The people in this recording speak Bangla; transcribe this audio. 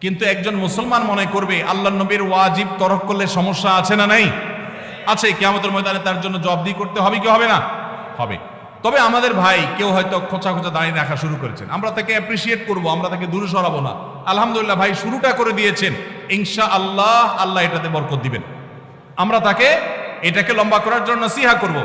কিন্তু একজন মুসলমান মনে করবে, আল্লাহ নবীর ওয়াজিব তরক করলে সমস্যা আছে না নাই? আছে, কেয়ামতের ময়দানে তার জন্য জবাবদি করতে হবে কি হবে না? হবে। তবে আমাদের ভাই কেউ হয়তো খোঁচা খোঁচা দাঁড়িয়ে রাখা শুরু করেছেন। আমরা তাকে অ্যাপ্রিসিয়েট করব, আমরা তাকে দূরে সরাবো না। আলহামদুলিল্লাহ ভাই শুরুটা করে দিয়েছেন। ইনশা আল্লাহ আল্লাহ এটাতে বরকত দিবেন। আমরা তাকে এটাকে লম্বা করার জন্য সিহা করব।